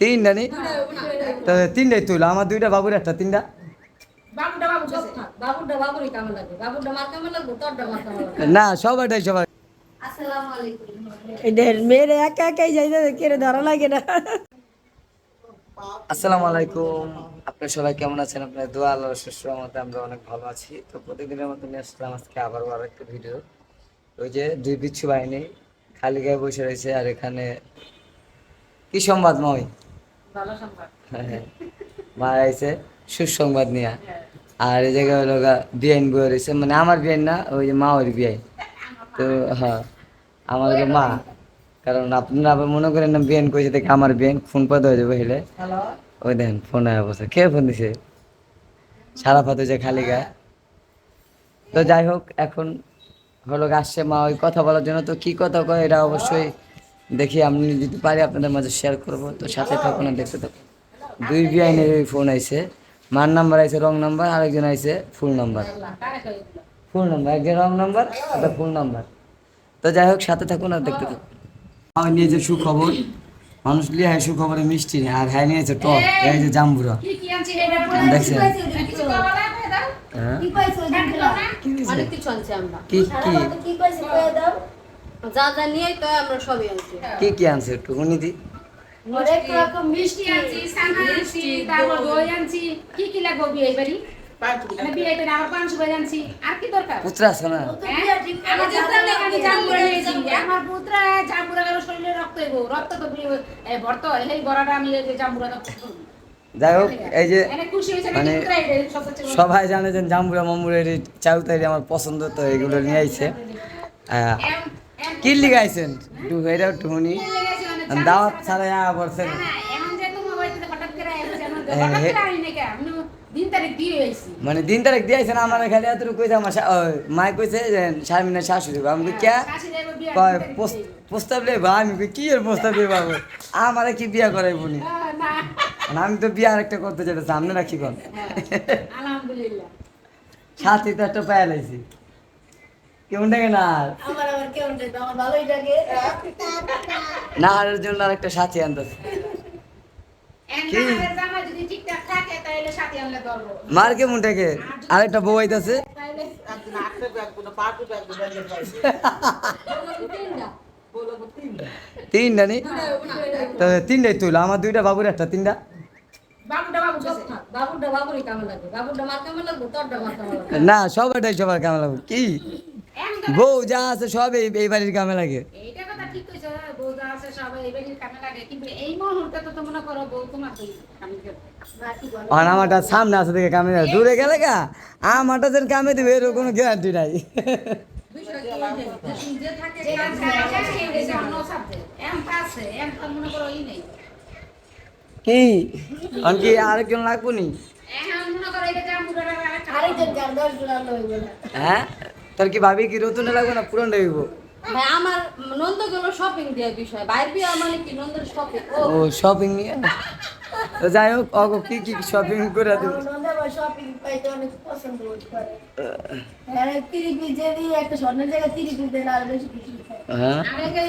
তিনটা নি? তো তিনটাই তুল আমার দুইটা বাবুর একটা তিনটা? না সবাইটাই সবাই আসসালামু মেয়েরা একা একাই যাইতে কেড়ে ধরা লাগে না। আসসালামু আলাইকুম। আপনারা সবাই কেমন আছেন? আপনার দোয়া আল্লাহ মতে আমরা অনেক ভালো আছি। তো প্রতিদিনের মতো নিয়ে আসলাম আজকে আবার আরও একটা ভিডিও ওই যে দুই বিচ্ছু বাহিনী খালি গায়ে বসে রয়েছে আর এখানে কি সংবাদ ভালো সংবাদ। হ্যাঁ, মা আইছে সুসংবাদ নিয়ে। আর এই জায়গায় হলো গা বিয়াইন বয়ে রয়েছে। মানে আমার বিয়াইন না ওই যে মা ওর বিয়াই তো হ্যাঁ আমার মা। কারণ আপনারা আবার মনে করেন না বিয়াইন কইছে দেখে আমার বিয়াইন ফোন পাতে হয়ে যাবে হেলে। ওই দেখেন ফোন আয়া বসে কে ফোন দিছে? সারা পাতে যে খালি গায়ে। তো যাই হোক এখন হলো আসছে মা ওই কথা বলার জন্য তো কি কথা কয় এটা অবশ্যই দেখি আমি যদি পারি আপনাদের মাঝে শেয়ার করব। তো সাথে থাকুন আর দেখতে থাকুন। দুই বিআইনের ওই ফোন আইছে। মার নাম্বার আইছে রং নাম্বার আরেকজন আইছে ফুল নাম্বার ফুল নাম্বার একজন রং নাম্বার একটা ফুল নাম্বার তো যাই হোক সাথে থাকুন আর দেখতে থাকুন। আমি নিয়েছে সুখবর মানুষ লিয়ে হয় সুখবরে মিষ্টি আর হ্যাঁ নিয়েছে টক এই যে জাম্বুরা। কি কি আনছি এটা দেখছেন? কি কইছো জানলা কি দিছে? অনেক কিছু আনছি আমরা। কি কি? কি কইছো কয়ে দাও? যা যা নিয়ে তো আমরা সবই আনছি। কি কি আনছে একটু শুনি দি? অনেক রকম মিষ্টি আনছি সানা আনছি তারপর দই। কি কি লাগবে বিয়ে বাড়ি? হ্যাঁ? আমি রক্ত ভর্ত এই বড়টা জাম্বুরা। যাই হোক এই যে মানে। সবাই জানে যে জাম্বুরা মামুরের এর চাউ আমার পছন্দ তো এগুলো নিয়ে আইছে। এম- কি লিখাইছেন? একটু এটা একটু শুনি। মানে দাওয়াত ছাড়া আবার করছেন করে আমার হ্যাঁ, করে দিন তারিখ দিয়ে মানে দিন তারিখ দিয়েছেন আমার খালি এতটুকু কইছে আমার মায় কইছে যে শারমিনের শাশুড়ি আমি কই, কে কয় তারিখ পোস- দিয়ে। প্রস্তাব লেবা? আমি কই, কি এর প্রস্তাব লেবা আমারে কি বিয়া করাইবো নি? মানে আমি তো বিয়ে আরেকটা করতে চাইতেছি সামনে রাখি কোন। আলহামদুলিল্লাহ। সাথে তো একটা পায়া লাইছি কেমন থাকে না আর? আমার আবার কেমন লাগে আমার ভালোই লাগে। না হারের জন্য আরেকটা সাথী আনতেছে। মার কেমন থাকে আরেকটা বউ আইতাছে। তিনটা নি? তিনটাই তুল আমার দুইটা বাবুর একটা তিনটা। না সবাইটাই সবার কামে লাগবে। কি? বউ যা আছে সব এই বাড়ির কামে লাগে। ঠিক কইছো? বউদা আছে সবাই এই কামে লাগে কিন্তু এই মুহূর্তে তো তোমরা করো বউ তোমার তো কামে করবে আর আমারটা সামনে আছে দেখে কামে দূরে গেলে গা আমারটা যেন কামে দিবে এর কোনো গ্যারান্টি নাই। কি মনে আনকি আরেকজন লাগবো নি? মনে হইব না। হ্যাঁ? তোর কি ভাবি কি রতুনে লাগবে না পুরনটা হইব? ভাই আমার নন্দ গেল শপিং দেওয়ার বিষয়। বাইর বিয়া মানে কি? নন্দের শপিং ও। শপিং নিয়ে? তো যাই হোক অগো কি কি শপিং করে দেবো? আমার নন্দা শপিং পাইতে অনেক পছন্দ করে। হ্যাঁ তিরি পিস যদি একটা স্বর্ণের জায়গায় তিরি পিস দেন আর বেশি খুশি হ্যাঁ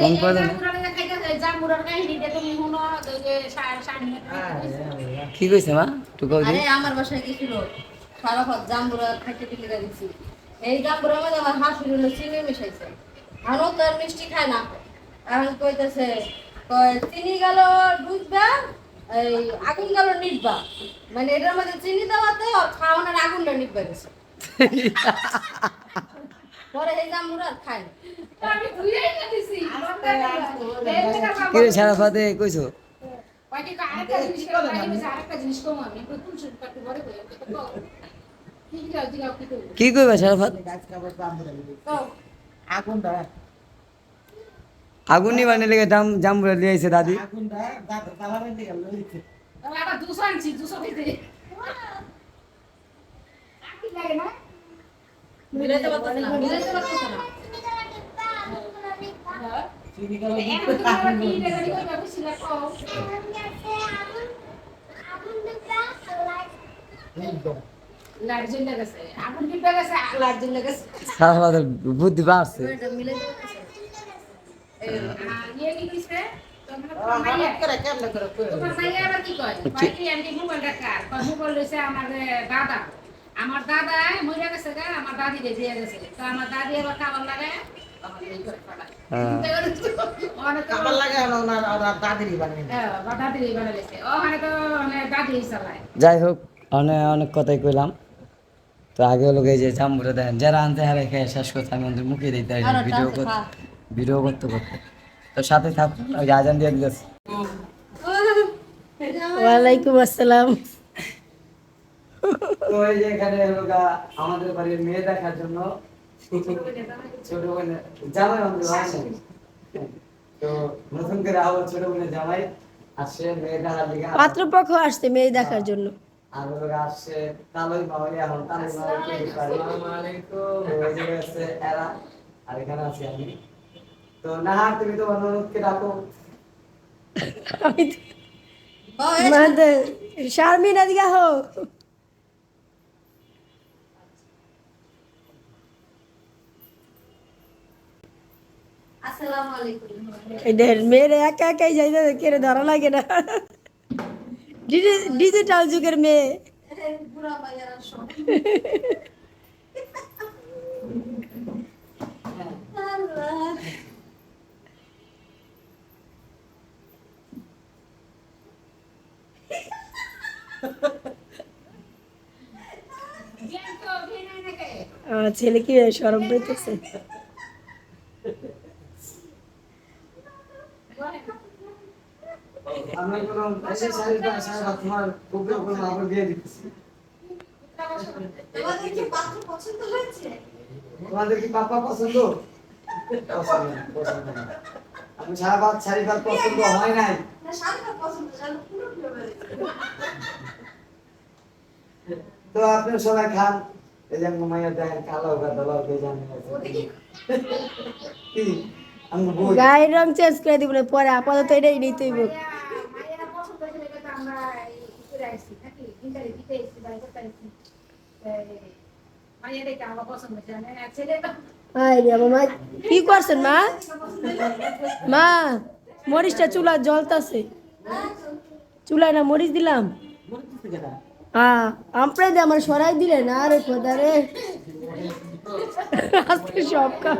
ফোন করে দেন জামুরা খাইতে জামুরার কাহিনীটা তুমি শুনো ওই যে সার সার কি কইছে মা? তুই কও আরে আমার বাসায় গেছিল সারা ভাত জাম্বুরা খাইতে দিলে দিছি এই জাম্বুরা মধ্যে আমার হাসুর হলো চিনি মিশাইছে। আরও তো আর মিষ্টি খায় না। এখন কইতেছে কয় চিনি গেল ডুববা এই আগুন গেল নিটবা মানে এটার মধ্যে চিনি দেওয়াতে খাওয়ানোর আগুনটা নিটবা গেছে। পরে এই খায় না। আমি ধুইয়াই না দিছি কি রে সারা ফাতে কইছো? বাকি আরেকটা জিনিস করে বাকি আরেকটা জিনিস কম আমি কই কি কইবা সারা ফাত আগুনটা আগুন নি বানিয়ে লেগে জাম জাম্বুরা লিয়ে আইছে দাদি আগুনটা দাদা দালারের দিকে লইছে তাহলে আবার দুশো আনছি দুশো খেতে কি লাগে না মিলাইতে পারতেছে না মিলাইতে পারতেছে না এখন তুমি আবার কি রেডি করবে বুঝছিলা কও লাইট জ্বলে গেছে আগুন নিভে গেছে লাইট বুদ্ধি বাড়ছে। আমার দাদা। আমার মরে গেছে গা আমার দাদি দিয়ে গেছে। তো আমার দাদি আবার খাবার লাগে? আমার এই করে পাঠায়। হ্যাঁ। হ্যাঁ, আমার দাদি বানাইছে ওখানে তো মানে দাদি চালায়। যাই হোক অনেক অনেক কথাই কইলাম। তো আগে হলো এই যে জাম্বুরে দেন যারা আনতে হারে খেয়ে শেষ করতে আমি ওদের মুখে দিতে একটা ভিডিও করতে ভিডিও করতে করতে। তো সাথে থাকুন ওই আজান দিয়ে দিতেছে। ওয়ালাইকুম আসসালাম। তো এই যে এখানে হলো আমাদের বাড়ির মেয়ে দেখার জন্য ছোট বোনের জামাই আমাদের তো নতুন করে আবার ছোট বোনের জামাই আসছে মেয়ে দেখার পাত্রপক্ষ আসছে মেয়ে দেখার জন্য। আর হলো গা আসছে তালই মাওয়াই এখন তালই মাওয়াই কে ওই জায়গায় আছে এরা আর এখানে আছি আমি। তো না তুমি তো অনুরোধকে ডাকো। আমি তো- ও, এই শারমিন এদিকে হো আসসালামু আলাইকুম। এদের মেয়েরে একা একাই যাইতে কেড়ে ধরা লাগে না। ডিজিটাল যুগের মেয়ে। এই বুড়া মাইয়ারা সব আল্লাহ জ্ঞান তো জ্ঞান হয় না কে? আমার ছেলে কি সরম পেতেছে আমি কোনো এসে শাড়ি পরে তোমার কুকুর কোনো আমরা দিয়ে দিচ্ছি তোমাদের কি পাত্র পছন্দ হয়েছে? তোমাদের কি পাপা পছন্দ? পছন্দ না, পছন্দ না। আমি সারা বাদ শাড়ি বাদ পছন্দ হয় নাই। না শাড়িটা পছন্দ শাড়ি পুরো ফেভারিট তো আপনি সবাই খান। এই যে মায়ের দেখেন কালো লাল কে? জানে কি গায়ের রং চেঞ্জ করে দিব না পরে আপাতত এটাই নিতেই মাইয়া- মাইয়ারা পছন্দ হয়েছে দেখে তো আমরা কি করছেন, মা? মা, মরিচটা চুলা জ্বলতাছে। চুলায় না মরিচ দিলাম? হ্যাঁ আমপ্রাই দিয়ে আমার সরাই দিলেন আরে খোদা রে। সব কাজ।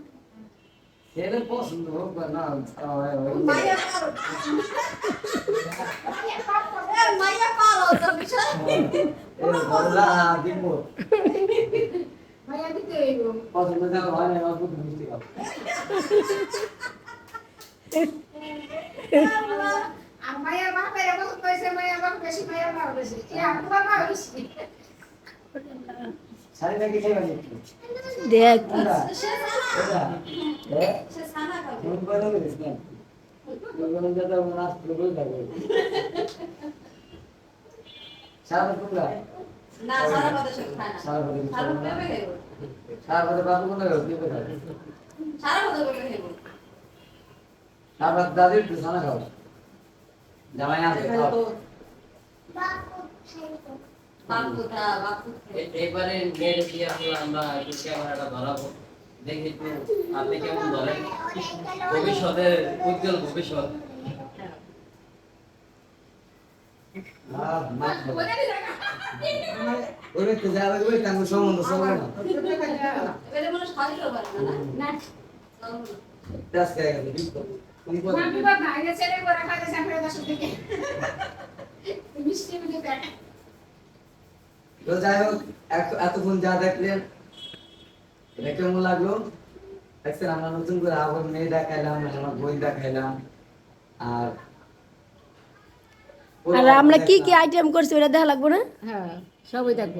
ছেলে পছন্দ হোক বা না হয়, হয় মাইয়ার বাপ বাপ বেশি। তোমার বাপ বেশি? দেখ। সারা কোনটা? না সারা কথা সব না সারা কথা সারা কথা বাবু কোনটা খাবে? কি খাবে? সারা কথা দাদি একটু সানা খাও। জামাই আছে খাও। এবারে বিয়ে হলো আমরা একটু ক্যামেরাটা ধরাবো দেখি একটু আপনি কেমন ধরেন ভবিষ্যতের উজ্জ্বল ভবিষ্যৎ আহ, মাছ খাও। বলে দিল না। ওই ব্যক্তি যা লাগবে, ওই তাঙ্গু সম্বন্ধ চলবে না। এবারে সাহায্য পারে না না না, চলো না। পেঁয়াজ খেয়ে গেছে, বিস্কুট। তুমি কত? তোমার বিপদ না, এই যে ছেলে করে খাইতেছে আমরা দশের দিকে। মিষ্টি। তো যাই হোক এতক্ষণ যা দেখলেন এটা কেমন লাগল? দেখছেন আমরা নতুন করে আবার মেয়ে দেখাইলাম আমার বই দেখাইলাম আর আর আমরা কি কি আইটেম করছি ওটা দেখা লাগবো না? হ্যাঁ সবই দেখব।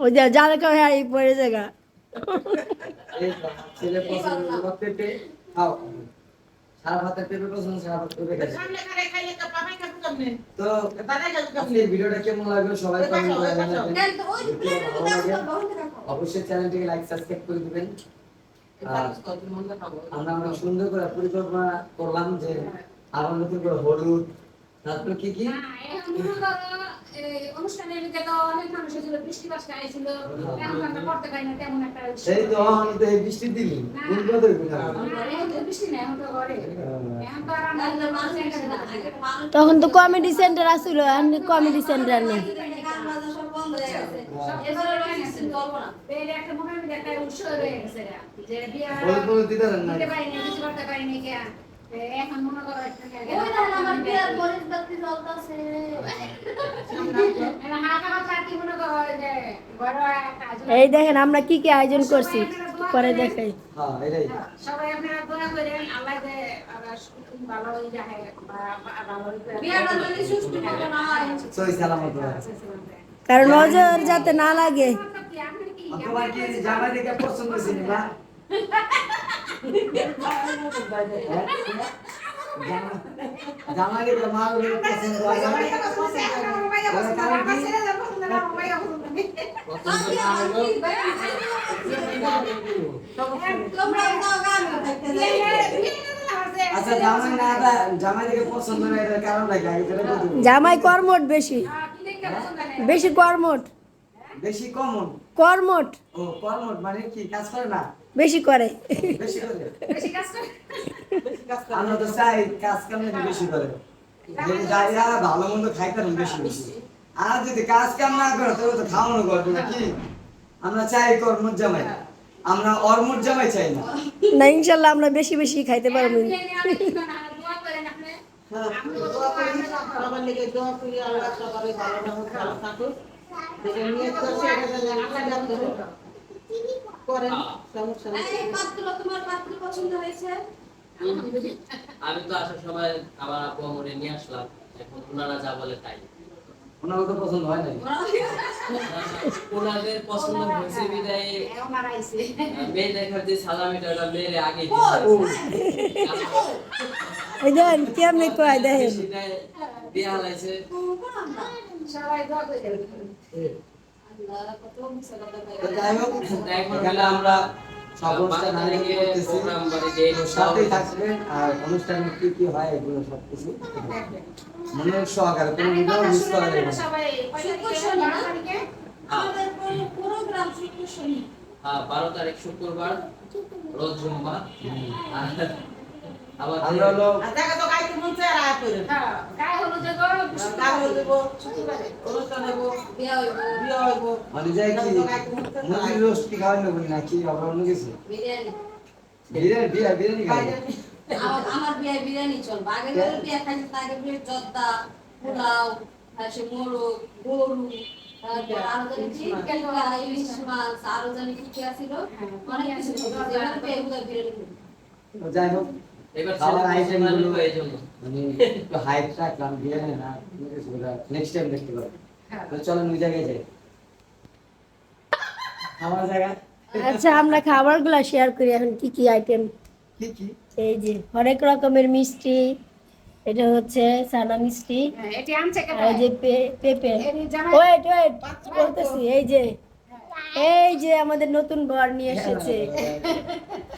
ওই যে জাল করে হ্যাঁ এই পড়ে জায়গা। ছেলে পছন্দ খাও সারা ভাতের পেঁপে পছন্দ সারা ভাত পেঁপে খাই সামনে খারে খাইলে তো ভিডিওটা কেমন লাগল? সবাই কমেন্ট করে জানাবেন। অবশ্যই চ্যানেলটিকে লাইক সাবস্ক্রাইব করে দিবেন। আমরা অনেক সুন্দর করে পরিকল্পনা করলাম যে আবার নতুন করে হলুদ তারপরে কি কি? অনুষ্ঠানের তো অনেক বৃষ্টি আইছিল করতে পারি না তেমন একটা সেই তো আমি তো এই বৃষ্টি দিলি কোন কথা না? এখন তো ঘরে। তখন তো কমেডি সেন্টার আসছিল এখন কমেডি সেন্টার নেই। একটা হয় উৎসব গেছে। যে বিয়া না দিতে পারি না। কিছু করতে পারি না এই দেখেন আমরা কি কি আয়োজন করছি? পরে দেখাই। হ্যাঁ। কারণ নজর যাতে না লাগে। দেখে পছন্দ মা বলে পছন্দ পছন্দ পছন্দ না জামাই কর্মট বেশি। বেশি কর্মট। বেশি কমন কর্মট। ও কর্মট মানে কি? কাজ করে না? বেশি করে। আমরা তো চাই কাজ কাম বেশি করে। যাইয়া ভালো মন্দ খাইতে বেশি বেশি। আর যদি কাজ কাম না করে তবে তো খাওয়ানো করব না কি? আমরা চাই কর্মর জামাই আমরা অর্মর জামাই চাই না। না ইনশাল্লাহ আমরা বেশি বেশি খাইতে পারব। সবার লেগে দোয়া করি আল্লাহ সবারই ভালো করেন সমস্যা নেই এই পাত্র তোমার পাত্র পছন্দ হয়েছে আমি তো আসার সময় আমার আব্বু আমরে নিয়ে আসলাম এখন ওনারা যা বলে তাই ওনার তো পছন্দ হয় নাই ওনাদের পছন্দ হয়েছে বিদায় মেয়ে দেখার যে সালামিটা ওটা মেয়ের আগে এই দেখেন কেমনি কয় দেখেন দিয়ে হালাইছে আল্লাহ যাই হোক এখানে আমরা সব অনুষ্ঠান আয়োজন করতেছি সাথেই থাকবেন আর অনুষ্ঠানে কি কি হয় এগুলো সব কিছু সহকারে কোনো ভিডিও মিস করা যাবে না। আমাদের পুরো পুরো শুক্র শনি। বারো তারিখ শুক্রবার রোজ জুম্মা। আমরা হলো আর দেখা তো গাইতে মন চায় আর আয় করেন গায়ে হলুদ দেব অনুষ্ঠান হইব বিয়া হইব। বিয়ে হইব। মানে যাই কি মুরগির রোস্ট কি খাওয়াই নেব নাকি? আবার অন্য কিছু বিরিয়ানি। বিরিয়ানি বিরিয়ানি বিরিয়ানি খাব আমার বিয়ে বিরিয়ানি আগে বিয়ে তাকে বিয়ে জর্দা পোলাও আর সে মোরগ গরু আরও জানি কি কেলা ইলিশ মাছ আরও জানি কি কি আছিল। অনেক কিছু যাই হোক। খাবার আইটেমগুলো মানে একটু হাইট রাখলাম বিরিয়ানি না নেক্সট টাইম দেখতে পাবো। তো চলো ওই জায়গায় যাই খাবার জায়গা? আচ্ছা আমরা খাবারগুলো শেয়ার করি এখন কি কি আইটেম কি কি? এই যে হরেক রকমের মিষ্টি এটা হচ্ছে সানা মিষ্টি এটি এই যে পেঁপে। ওয়েট ওয়েট বলতেছি এই যে এই যে আমাদের নতুন বর নিয়ে এসেছে।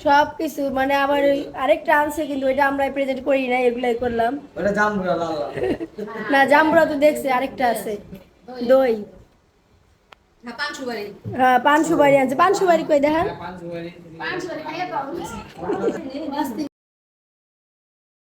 সব কিছু মানে আবার ওই আরেকটা আনছে কিন্তু ওইটা আমরা প্রেজেন্ট করি না এগুলাই করলাম। না জামবুড়া তো দেখছে আরেকটা আছে। দই। হ্যাঁ হ্যাঁ পান সুপারি আনছে। পান সুপারি কই দেখান।